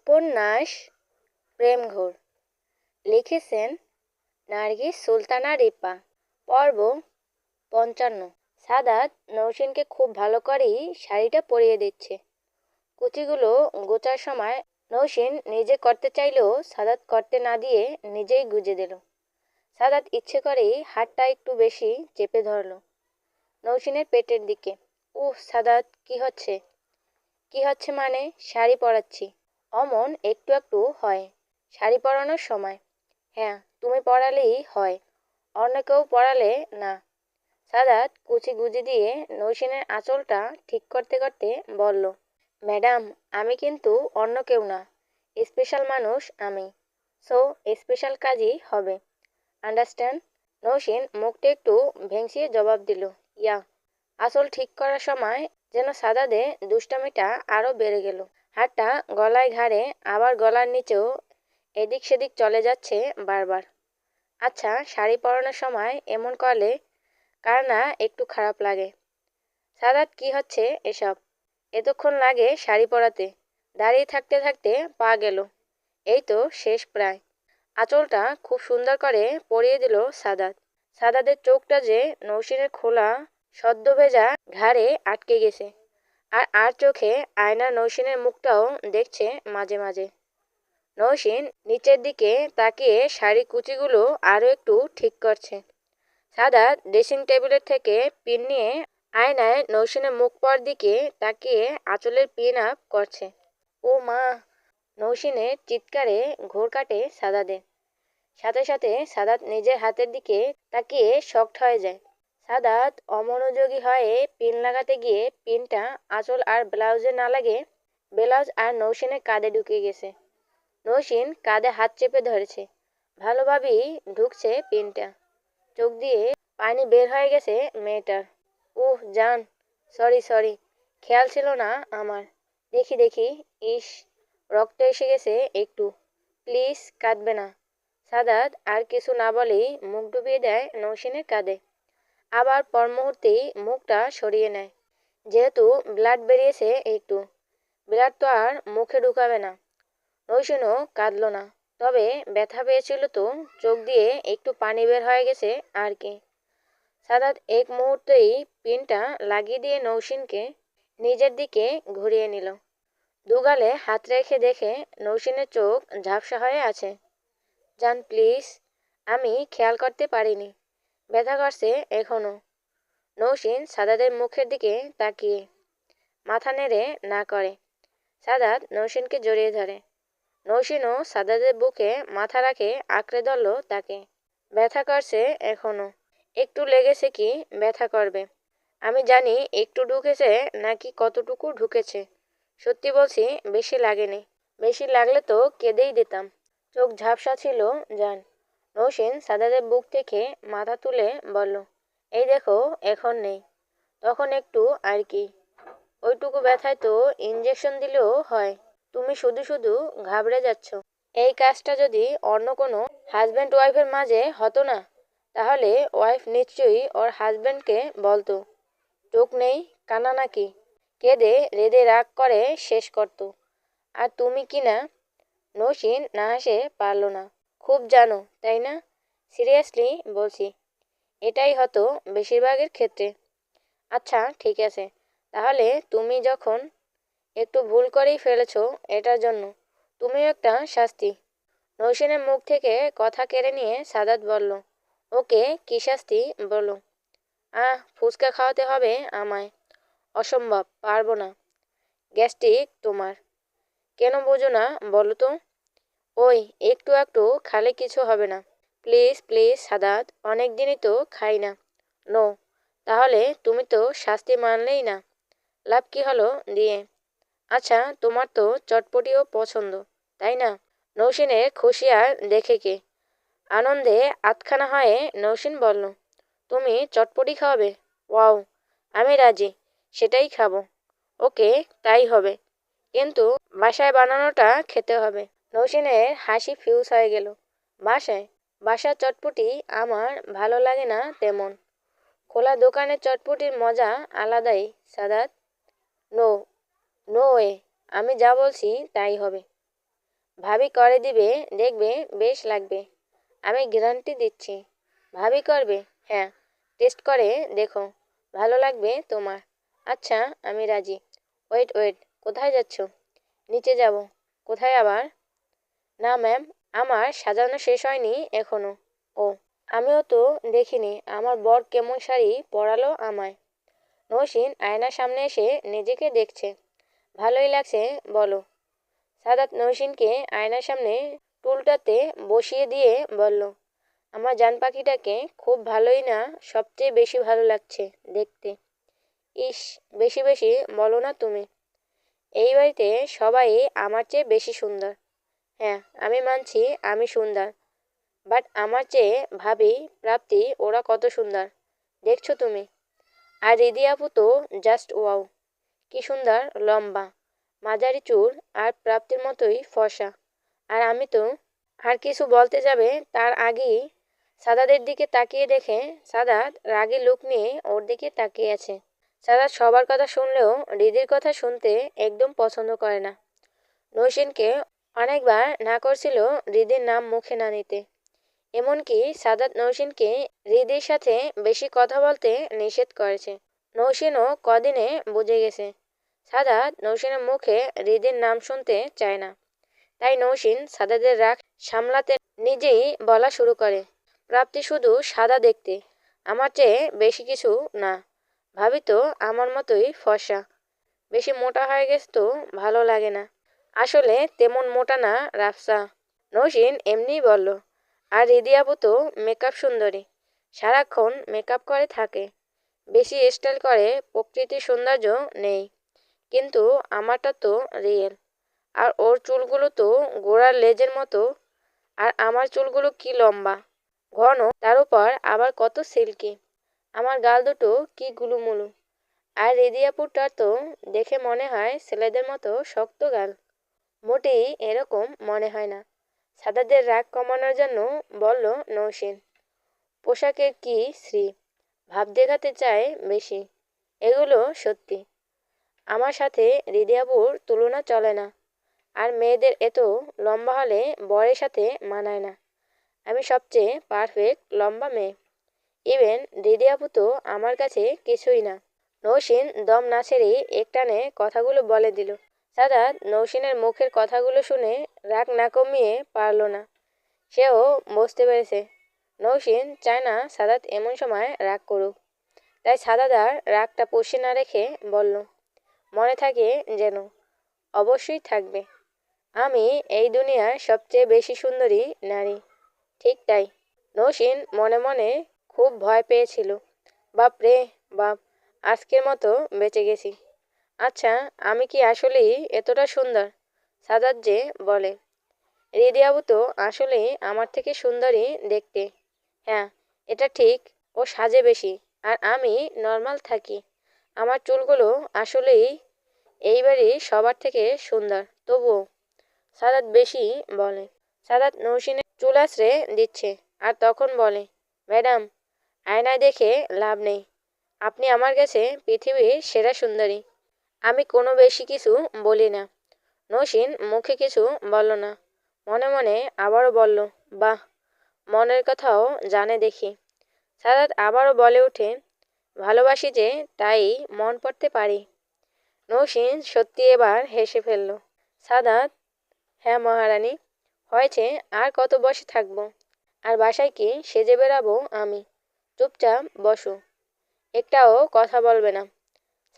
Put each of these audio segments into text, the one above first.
উপন্যাস প্রেমঘোর। লিখেছেন নার্গিস সুলতানা রিপা। পর্ব পঞ্চান্ন। সাদাত নৌসিনকে খুব ভালো করেই শাড়িটা পরিয়ে দিচ্ছে। কুচিগুলো গোচার সময় নৌসিন নিজে করতে চাইলেও সাদাত করতে না দিয়ে নিজেই গুজে দিল। সাদাত ইচ্ছে করেই হাতটা একটু বেশি চেপে ধরল নৌসিনের পেটের দিকে। উহ সাদাত, কি হচ্ছে? কি হচ্ছে মানে? শাড়ি পরাচ্ছি। অমন একটু একটু হয়। শাড়ি পরানোর সময়। হ্যাঁ তুমি পরালেই হয়। অন্য কেউ পরালে না। সাদাত কুচি গুজি দিয়ে নৌসিনের আঁচলটা ঠিক করতে করতে বলল, ম্যাডাম, আমি কিন্তু অন্য কেউ না। স্পেশাল মানুষ আমি। সো, স্পেশাল কাজই হবে। আন্ডারস্ট্যান্ড? নৌসিন মুখটা একটু ভেংসিয়ে জবাব দিল, ইয়া। আসল ঠিক করার সময় যেন সাদাদে দুষ্টামিটা আরও বেড়ে গেল। হাতটা গলায় ঘাড়ে, আবার গলার নিচেও এদিক সেদিক চলে যাচ্ছে বারবার। আচ্ছা শাড়ি পরানোর সময় এমন করলে কার না একটু খারাপ লাগে? সাদাত, কি হচ্ছে এসব? এতক্ষণ লাগে শাড়ি পরাতে। দাঁড়িয়ে থাকতে থাকতে পা গেল। এই তো শেষ প্রায়। আঁচলটা খুব সুন্দর করে পরিয়ে দিল সাদাত। সাদাদের চোখটা যে নৌসিনের খোলা, সদ্য ভেজা ঘাড়ে আটকে গেছে। আর আর চোখে আয়না নৌসিনের মুখটাও দেখছে মাঝে মাঝে। নৌসিন নিচের দিকে তাকিয়ে শাড়ি কুচিগুলো আরও একটু ঠিক করছে। সাদাত ড্রেসিং টেবিলের থেকে পিন নিয়ে আয়নায় নৌসিনের মুখ পর দিকে তাকিয়ে আঁচলের পিন আপ করছে। ও মা, নৌসিনের চিৎকারে ঘোর কাটে সাদাদের। সাথে সাথে সাদাত নিজের হাতের দিকে তাকিয়ে শক্ট হয়ে যায়। সাদাত অমনোযোগী হয়ে পিন লাগাতে গিয়ে পিনটা আঁচল আর ব্লাউজে না লাগে ব্লাউজ আর নৌসিনের কাঁধে ঢুকে গেছে। নৌসিন কাঁধে হাত চেপে ধরেছে। ভালোভাবেই ঢুকছে পিনটা। চোখ দিয়ে পানি বের হয়ে গেছে মেয়েটার। উহ, জান, সরি সরি, খেয়াল ছিল না আমার। দেখি দেখি, ইস, রক্ত এসে গেছে একটু। প্লিজ, কাঁদবে না। সাদাত আর কিছু না বলেই মুখ ডুবিয়ে দেয় নৌসিনের কাঁধে। আবার পর মুহূর্তেই মুখটা সরিয়ে নেয়। যেহেতু ব্লাড বেরিয়েছে একটু ব্লাড তো আর মুখে ঢুকাবে না। নৌসিনও কাঁদল না। তবে ব্যথা পেয়েছিল তো, চোখ দিয়ে একটু পানি বের হয়ে গেছে আর কি। সাদাত এক মুহূর্তেই পিনটা লাগিয়ে দিয়ে নৌসিনকে নিজের দিকে ঘুরিয়ে নিল। দুগালে হাত রেখে দেখে নৌসিনের চোখ ঝাপসা হয়ে আছে। যান প্লিজ, আমি খেয়াল করতে পারিনি। ব্যথা করছে এখনও নৌসিন সাদাদের মুখের দিকে তাকিয়ে মাথা নেড়ে না করে। সাদাত নৌসিনকে জড়িয়ে ধরে। নৌসিনও সাদাদের বুকে মাথা রাখে, আঁকড়ে ধরল তাকে। ব্যথা করছে এখনও একটু লেগেছে কি ব্যথা করবে? আমি জানি একটু ঢুকেছে নাকি কতটুকু ঢুকেছে। সত্যি বলছি, বেশি লাগেনি। বেশি লাগলে তো কেঁদেই দিতাম। চোখ ঝাপসা ছিল যান নৌসিন সাদাদের বুক থেকে মাথা তুলে বলল, এই দেখো, এখন নেই। তখন একটু আর কি। ওইটুকু ব্যথায় তো ইঞ্জেকশন দিলেও হয়। তুমি শুধু শুধু ঘাবড়ে যাচ্ছ। এই কাজটা যদি অন্য কোনো হাজব্যান্ড ওয়াইফের মাঝে হতো না, তাহলে ওয়াইফ নিশ্চয়ই ওর হাজব্যান্ডকে বলতো, চোখ নেই, কানা নাকি? কেঁদে রেদে রাগ করে শেষ করতো। আর তুমি কি না? নৌসিন না হাসে পারল না। খুব জানো, তাই না? সিরিয়াসলি বলছি। এটাই হতো বেশিরভাগের ক্ষেত্রে। আচ্ছা ঠিক আছে। তাহলে তুমি যখন একটু ভুল করেই ফেলেছ এটার জন্য, তুমিও একটা শাস্তি। নৌসিনের মুখ থেকে কথা কেড়ে নিয়ে সাদাত বলল, ওকে, কী শাস্তি? বলো আহ, ফুচকা খাওয়াতে হবে আমায়। অসম্ভব, পারব না। গ্যাস্ট্রিক তোমার। কেন বোঝো না, বলো তো? ওই, একটু একটু, খালে কিছু হবে না। প্লিজ প্লিজ, সাদাত অনেক দিনই তো খাই না। নো, তাহলে তুমি তো শাস্তি মানলেই না। লাভ কি হলো? দিয়ে। আচ্ছা তোমার তো চটপটিও পছন্দ, তাই না? নৌসিনের খুশি আর দেখে কে? আনন্দে আতখানা হয়ে নৌসিন বলল, তুমি চটপটি খাওয়াবে? ওয়াও, আমি রাজি, সেটাই খাব। ওকে, তাই হবে। কিন্তু বাসায় বানানোটা খেতে হবে। নৌসিনের হাসি ফিউজ হয়ে গেল। বাসায়, বাসার চটপটি আমার ভালো লাগে না তেমন। খোলা দোকানের চটপটির মজা আলাদাই, সাদাত। নো নো ওয়ে, আমি যা বলছি তাই হবে। ভাবি করে দিবে, দেখবে বেশ লাগবে। আমি গ্যারান্টি দিচ্ছি। ভাবি করবে হ্যাঁ টেস্ট করে দেখো, ভালো লাগবে তোমার। আচ্ছা আমি রাজি। ওয়েট ওয়েট, কোথায় যাচ্ছ? নিচে যাব। কোথায় আবার? না ম্যাম, আমার সাজানো শেষ হয়নি এখনও। ও, আমিও তো দেখিনি, আমার বর কেমন শাড়ি পরালো আমায়। নৌসিন আয়নার সামনে এসে নিজেকে দেখছে। ভালোই লাগছে, বলো। সাদাত নৌসিনকে আয়নার সামনে টুলটাতে বসিয়ে দিয়ে বলল, আমার জান পাখিটাকে খুব ভালোই না, সবচেয়ে বেশি ভালো লাগছে দেখতে। ইস, বেশি বেশি বলো না তুমি। এই বাড়িতে সবাই আমার চেয়ে বেশি সুন্দর। হ্যাঁ আমি মানছি, আমি সুন্দর। বাট আমার চেয়ে ভাবি, প্রাপ্তি, ওরা কত সুন্দর। দেখছ তুমি? আর রিদি আপু তো জাস্ট ওয়াও কি সুন্দর, লম্বা। মাঝারি চুল আর প্রাপ্তির মতোই ফসা আর আমি তো আর কিছু বলতে যাবে, তার আগেই সাদাদের দিকে তাকিয়ে দেখে সাদাত রাগি লুক নিয়ে ওর দিকে তাকিয়ে আছে। সাদাত সবার কথা শুনলেও রিদির কথা শুনতে একদম পছন্দ করে না। নৌসিনকে অনেকবার না করছিল রিদির নাম মুখে না নিতে। এমনকি সাদাত নৌসিনকে রিদির সাথে বেশি কথা বলতে নিষেধ করেছে। নৌসিনও কদিনে বুঝে গেছে, সাদাত নৌসিনের মুখে রিদির নাম শুনতে চায় না। তাই নৌসিন সাদাদের রাগ সামলাতে নিজেই বলা শুরু করে, প্রাপ্তি শুধু সাদা দেখতে, আমার চেয়ে বেশি কিছু না। ভাবি তো আমার মতোই ফসা বেশি মোটা হয়ে গেছে তো ভালো লাগে না। আসলে তেমন মোটা না, রাফসা। নৌসিন এমনিই বলল, আর রিদি আপু তো মেকআপ সুন্দরী। সারাক্ষণ মেকআপ করে থাকে। বেশি স্টাইল করে প্রকৃতির সৌন্দর্য নেই। কিন্তু আমারটা তো রিয়েল। আর ওর চুলগুলো তো গোড়ার লেজের মতো। আর আমার চুলগুলো কি লম্বা। ঘন, তার উপর আবার কত সিল্কি। আমার গাল দুটো কি গুলুমুলু। আর রেদিয়াপুরটার তো দেখে মনে হয় ছেলেদের মতো শক্ত গাল। মোটেই এরকম মনে হয় না। সাদাদের রাগ কমানোর জন্য বলল নৌসেন পোশাকের কি শ্রী ভাব দেখাতে চায় বেশি। এগুলো সত্যি। আমার সাথে রিদিয়াপুর তুলনা চলে না। আর মেয়েদের এত লম্বা হলে বরের সাথে মানায় না। আমি সবচেয়ে পারফেক্ট লম্বা মেয়ে। ইভেন আপু তো আমার কাছে কিছুই না। নৌসিন দম না ছেড়েই একটানে কথাগুলো বলে দিল। সাদাত নৌসিনের মুখের কথাগুলো শুনে রাগ না কমিয়ে পারল না। সেও বুঝতে পেরেছে, নৌসিন চায় না সাদাত এমন সময় রাগ করুক। তাই সাদাদার রাগটা পুষে না রেখে বলল, মনে থাকে যেন, অবশ্যই থাকবে। আমি এই দুনিয়ার সবচেয়ে বেশি সুন্দরী নারী, ঠিক তাই। নৌসিন মনে মনে খুব ভয় পেয়েছিল বাপ রে বাপ, আজকের মতো বেঁচে গেছি। আচ্ছা আমি কি আসলেই এতটা সুন্দর? সাদাত যে বলে রিদিয়াবু তো আসলেই আমার থেকে সুন্দরী দেখতে। হ্যাঁ এটা ঠিক, ও সাজে বেশি, আর আমি নর্মাল থাকি। আমার চুলগুলো আসলেই এইবারই সবার থেকে সুন্দর, তবুও। সাদাত বেশি বলে, সাদাত নৌসিনের চুল আশ্রে দিচ্ছে, আর তখন বলে, ম্যাডাম, আয়নায় দেখে লাভ নেই। আপনি আমার কাছে পৃথিবীর সেরা সুন্দরী। আমি কোনো বেশি কিছু বলি না। নৌসিন মুখে কিছু বলল না। মনে মনে আবারও বলল, বাহ, মনের কথাও জানে দেখি সাদাত আবারও বলে ওঠে, ভালোবাসি যে, তাই মন পড়তে পারি নৌসিন সত্যি এবার হেসে ফেলল, সাদাত হ্যাঁ মহারানী, হয়েছে আর কত বসে থাকব? আর বাসায় কি সেজে বেড়াবো আমি? চুপচাপ বসো। একটাও কথা বলবে না।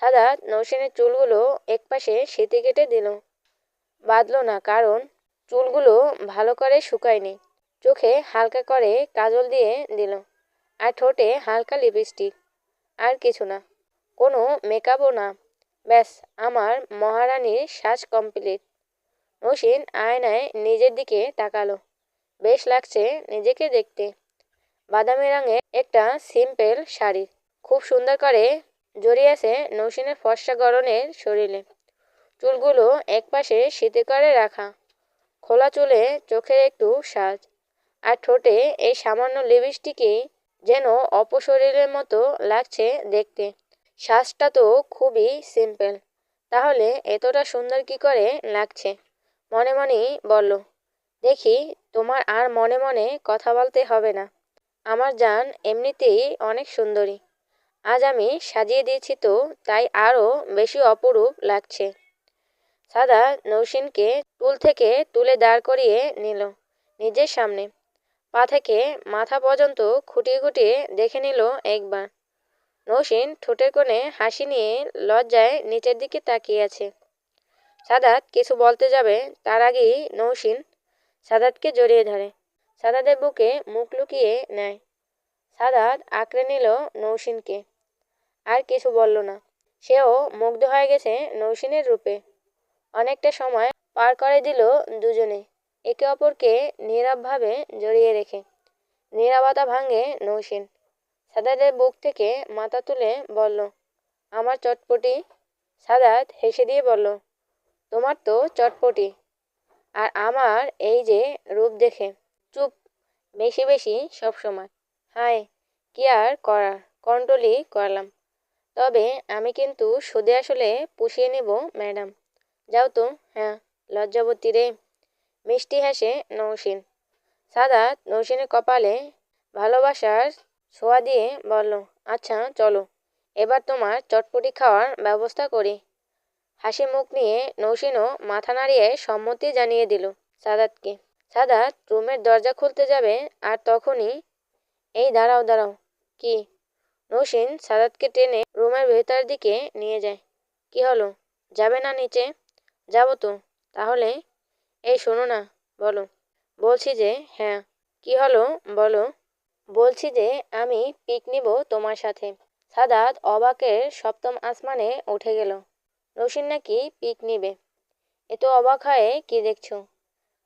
সাদাত নৌসেনের চুলগুলো একপাশে সেতে কেটে দিল। বাঁধল না, কারণ চুলগুলো ভালো করে শুকায়নি। চোখে হালকা করে কাজল দিয়ে দিল, আর ঠোঁটে হালকা লিপস্টিক। আর কিছু না, কোনো মেকআপও না। ব্যাস, আমার মহারানীর সাজ কমপ্লিট। নসীন আয়নায় নিজের দিকে তাকালো। বেশ লাগছে নিজেকে দেখতে। বাদামি রঙে একটা সিম্পল শাড়ি। খুব সুন্দর করে জড়িয়েছে নৌসিনের ফর্সা গরনের শরীরে। চুলগুলো একপাশে শীতে করে রাখা, খোলা চুলে চোখের একটু সাজ, আর ঠোঁটে এই সামান্য লিপস্টিকই যেন অপশরীরের মতো লাগছে দেখতে। শ্বাসটা তো খুবই সিম্পল, তাহলে এতটা সুন্দর কি করে লাগছে? মনে মনেই বলল, দেখি, তোমার আর মনে মনে কথা বলতে হবে না। আমার জান এমনিতেই অনেক সুন্দরী। আজ আমি সাজিয়ে দিয়েছি তো, তাই আরও বেশি অপরূপ লাগছে। সাদা নৌসিনকে টুল থেকে তুলে দাঁড় করিয়ে নিল নিজের সামনে। পা থেকে মাথা পর্যন্ত খুঁটিয়ে খুঁটিয়ে দেখে নিল একবার। নৌসিন ঠোঁটের কোণে হাসি নিয়ে লজ্জায় নিচের দিকে তাকিয়ে আছে। সাদাত কিছু বলতে যাবে, তার আগেই নৌসিন সাদাতকে জড়িয়ে ধরে। সাদাতের বুকে মুখ লুকিয়ে নেয়। সাদাত আঁকড়ে নিল নৌসিনকে। আর কিছু বলল না। সেও মুগ্ধ হয়ে গেছে নৌসিনের রূপে। অনেকটা সময় পার করে দিল দুজনে, একে অপরকে নীরবভাবে জড়িয়ে রেখে। নীরবতা ভাঙে নৌসিন। সাদাতের বুক থেকে মাথা তুলে বলল, আমার চটপটি। সাদাত হেসে দিয়ে বলল, তোমার তো চটপটি। আর আমার এই যে রূপ দেখে, চুপ, বেশি বেশি সব সময় হায়, কি আর করার কন্ট্রোলই করলাম। তবে আমি কিন্তু সুদে আসলে পুষিয়ে নেব, ম্যাডাম। যাও তো হ্যাঁ লজ্জাবতী রে। মিষ্টি হাসে নৌসিন। সাদাত নৌসিনের কপালে ভালোবাসার ছোঁয়া দিয়ে বলল আচ্ছা চলো। এবার তোমার চটপটি খাওয়ার ব্যবস্থা করি। হাসি মুখ নিয়ে নৌসিনও মাথা নাড়িয়ে সম্মতি জানিয়ে দিল সাদাতকে। সাদাত রুমের দরজা খুলতে যাবে আর তখনই, এই দাঁড়াও দাঁড়াও, কি নৌসিন সাদাতকে টেনে রুমের ভেতর দিকে নিয়ে যায়। কি হলো? যাবে না নিচে? যাব তো। তাহলে? এই শোনো না, বলো। বলছি যে হ্যাঁ। কি হলো? বলো। বলছি যে, আমি পিক নিব তোমার সাথে। সাদাত অবাকের সপ্তম আসমানে উঠে গেল। নৌসিন নাকি পিক নিবে? এ তো অবাক হয়ে কি দেখছ?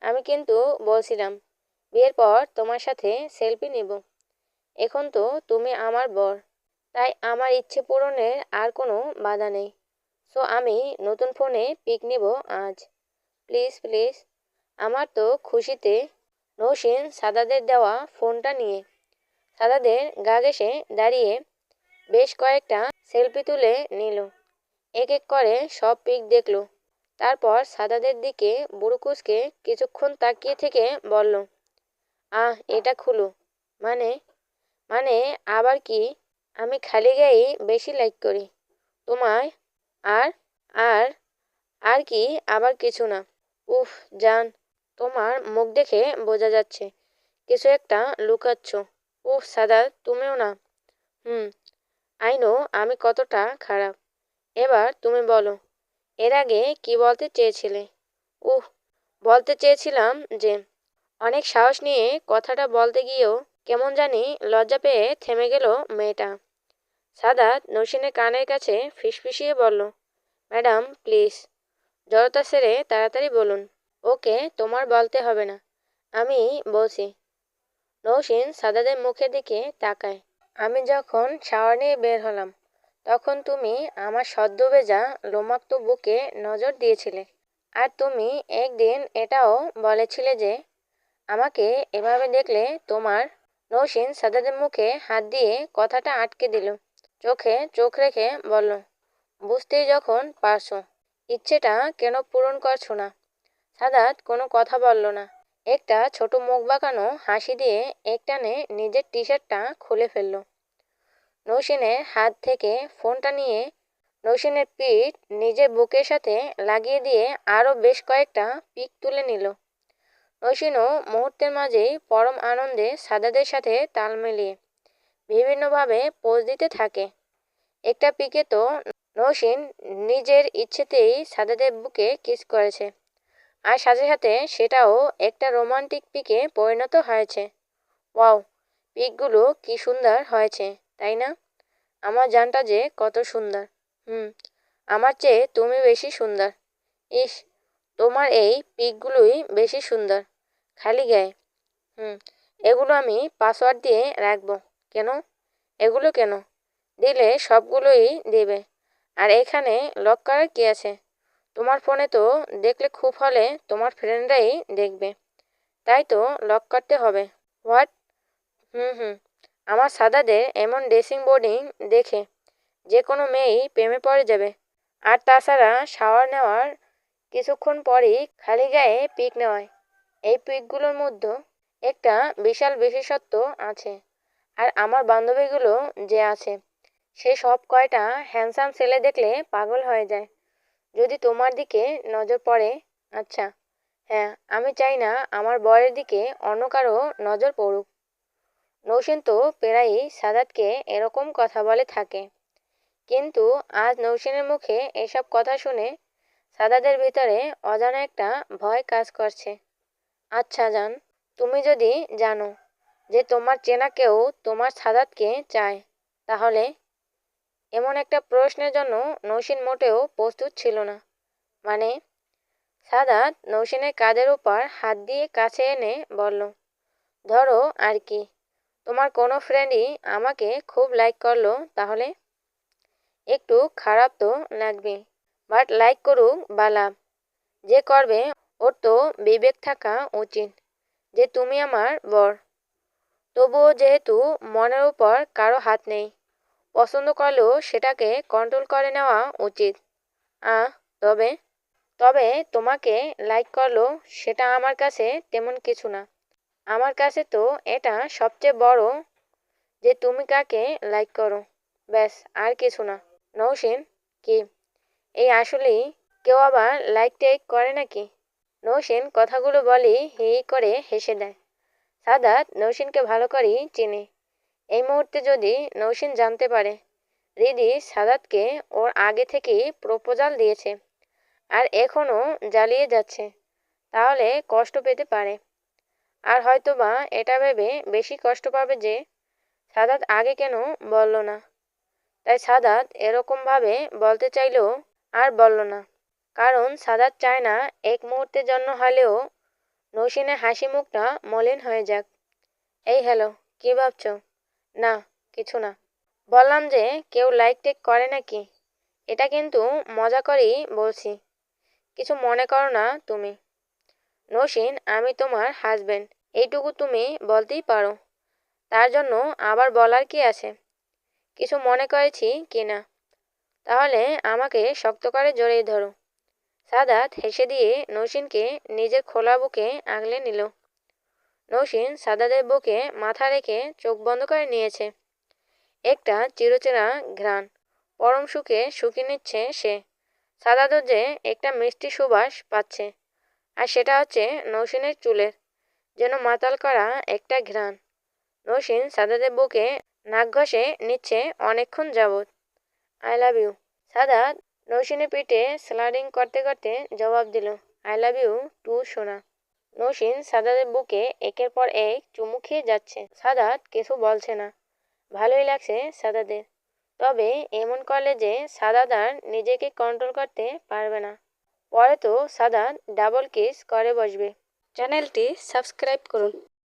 আমি কিন্তু বলছিলাম, বিয়ের পর তোমার সাথে সেলফি নিব। এখন তো তুমি আমার বর। তাই আমার ইচ্ছে পূরণের আর কোনো বাধা নেই। সো আমি নতুন ফোনে পিক নিব আজ। প্লিজ প্লিজ আমার তো খুশিতে নৌসিন সাদাদের দেওয়া ফোনটা নিয়ে। সাদাদের গা ঘেসে দাঁড়িয়ে বেশ কয়েকটা সেলফি তুলে নিল। এক এক করে সব পিক দেখল। তারপর সাদাদের দিকে বুড়ুকুসকে কিছুক্ষণ তাকিয়ে থেকে বলল, আহ, এটা খুলো। মানে মানে আবার কি আমি খালি গায়েই বেশি লাইক করি। তোমায় আর আর আর কি আবার কিছু না। উফ, জান, তোমার মুখ দেখে বোঝা যাচ্ছে। কিছু একটা লুকাচ্ছ। উফ, সাদা, তুমিও না। হুম আইনো আমি কতটা খারাপ। এবার তুমি বলো, এর আগে কি বলতে চেয়েছিলে? উহ, বলতে চেয়েছিলাম যে, অনেক সাহস নিয়ে কথাটা বলতে গিয়েও কেমন জানি লজ্জা পেয়ে থেমে গেল মেয়েটা। সাদাত নসিনের কানের কাছে ফিসফিসিয়ে বলল, ম্যাডাম, প্লিজ, জড়তা সেরে তাড়াতাড়ি বলুন। ওকে তোমার বলতে হবে না। আমি বলছি। নৌসিন সাদাদের মুখের দিকে তাকায়। আমি যখন শাওয়ার নিয়ে বের হলাম, তখন তুমি আমার সদ্যভেজা লোমাক্ত বুকে নজর দিয়েছিলে। আর তুমি একদিন এটাও বলেছিলে যে, আমাকে এভাবে দেখলে তোমার, নৌসিন সাদাদের মুখে হাত দিয়ে কথাটা আটকে দিল। চোখে চোখ রেখে বলল, বুঝতেই যখন পারছ। ইচ্ছেটা কেন পূরণ করছ না? সাদাত কোনো কথা বলল না। একটা ছোট মুখ বাঁকানো হাসি দিয়ে একটানে নিজের টি শার্টটা খুলে ফেলল। নৌসিনের হাত থেকে ফোনটা নিয়ে নৌসিনের পিঠ নিজের বুকের সাথে লাগিয়ে দিয়ে আরও বেশ কয়েকটা পিক তুলে নিল। নৌসিনও মুহূর্তের মাঝেই পরম আনন্দে সাদাদের সাথে তাল মিলিয়ে বিভিন্নভাবে পোজ দিতে থাকে। একটা পিকে তো নৌসিন নিজের ইচ্ছেতেই সাদাদের বুকে কিস করেছে আর সাথে সাথে সেটাও একটা রোমান্টিক পিকে পরিণত হয়েছে। ওয়াও, পিকগুলো কি সুন্দর হয়েছে, তাই না? আমার জানটা যে কত সুন্দর। হুম, আমার চেয়ে তুমি বেশি সুন্দর। ইস, তোমার এই পিকগুলোই বেশি সুন্দর। খালি গায়ে। হুম, এগুলো আমি পাসওয়ার্ড দিয়ে রাখব। কেন? এগুলো কেন? দিলে সবগুলোই দেবে। আর এখানে লক করার কী আছে? তোমার ফোনে তো দেখলে খুব হলে তোমার ফ্রেন্ডরাই দেখবে। তাই তো লক করতে হবে। হোয়াট? Hmm hmm. আমার সাদাদের এমন ড্রেসিং বোর্ডিং দেখে যে কোনো মেয়েই প্রেমে পড়ে যাবে। আর তাছাড়া শাওয়ার নেওয়ার কিছুক্ষণ পরই খালি গায়ে পিক নেওয়ায়। এই পিকগুলোর মধ্যে একটা বিশাল বিশেষত্ব আছে। আর আমার বান্ধবীগুলো যে আছে, সে সব কয়টা হ্যান্ডসাম ছেলে দেখলে পাগল হয়ে যায়। যদি তোমার দিকে নজর পড়ে আচ্ছা হ্যাঁ আমি চাই না আমার বরের দিকে অন্য কারও নজর পড়ুক। নৌসেন তো প্রায়ই সাদাতকে এরকম কথা বলে থাকে। কিন্তু আজ নৌসেনের মুখে এসব কথা শুনে সাদাদের ভিতরে অজানা একটা ভয় কাজ করছে। আচ্ছা জান, তুমি যদি জানো যে তোমার চেনা কেউ তোমার সাদাতকে চায়, তাহলে এমন একটা প্রশ্নের জন্য নৌসেন মোটেও প্রস্তুত ছিল না। মানে সাদাত নৌসেনের কাঁধের উপর হাত দিয়ে কাছে এনে বলল, ধরো আর কি, তোমার কোনো ফ্রেন্ডই আমাকে খুব লাইক করল, তাহলে একটু খারাপ তো লাগবে বাট লাইক করুক বা লাভ। যে করবে, ওর তো বিবেক থাকা উচিত, যে তুমি আমার বর। তবুও যেহেতু মনের উপর কারও হাত নেই, পছন্দ করলেও সেটাকে কন্ট্রোল করে নেওয়া উচিত। আ, তবে তবে তোমাকে লাইক করল সেটা আমার কাছে তেমন কিছু না। আমার কাছে তো এটা সবচেয়ে বড় যে তুমি কাকে লাইক করো, ব্যাস, আর কিছু না। নৌসিন, কি? এই আসলেই কেউ আবার লাইক টাইক করে নাকি? নৌসেন কথাগুলো বলি হি করে হেসে দেয়। সাদাত নৌসেনকে ভালো করেই চেনে। এই মুহূর্তে যদি নৌসেন জানতে পারে, রিদি সাদাতকে ওর আগে থেকেই প্রপোজাল দিয়েছে আর এখনও জ্বালিয়ে যাচ্ছে, তাহলে কষ্ট পেতে পারে। আর হয়তোবা এটা ভেবে বেশি কষ্ট পাবে যে সাদাত আগে কেন বলল না। তাই সাদাত এরকমভাবে বলতে চাইলেও আর বলল না। কারণ সাদাত চায় না এক মুহূর্তের জন্য হলেও নৌসিনের হাসি মুখটা মলিন হয়ে যাক। এই হ্যালো, কী ভাবছ? না, কিছু না। বললাম যে, কেউ লাইক টেক করে নাকি? এটা কিন্তু মজা করেই বলছি। কিছু মনে করো না তুমি। নৌসিন, আমি তোমার হাজব্যান্ড এইটুকু তুমি বলতেই পারো। তার জন্য আবার বলার কি আছে? কিছু মনে করেছি কি না? তাহলে আমাকে শক্ত করে জড়িয়ে ধরো। সাদাত হেসে দিয়ে নৌসিনকে নিজের খোলা বুকে আগলে নিল। নৌসিন সাদাদের বুকে মাথা রেখে চোখ বন্ধ করে নিয়েছে। একটা চিরচেরা ঘ্রাণ, পরম সুখে শুকি নিচ্ছে সে। সাদাদর যে একটা মিষ্টি সুবাস পাচ্ছে। আর সেটা হচ্ছে নৌসিনের চুলের, যেন মাতাল করা একটা ঘ্রাণ। নৌসিন সাদাদের বুকে নাক ঘষে নিচ্ছে অনেকক্ষণ যাবৎ। I love you. সাদাত নৌসিনের পিঠে স্লাইডিং করতে করতে জবাব দিল আই লাভ ইউ টু সোনা। নৌসিন সাদাদের বুকে একের পর এক চুমু খেয়ে যাচ্ছে। সাদাত কিছু বলছে না। ভালোই লাগছে সাদাদের। তবে এমন করলে যে সাদাত আর নিজেকে কন্ট্রোল করতে পারবে না। পরে তো সাদাত ডাবল কিস করে বসবে। চ্যানেলটি সাবস্ক্রাইব করুন।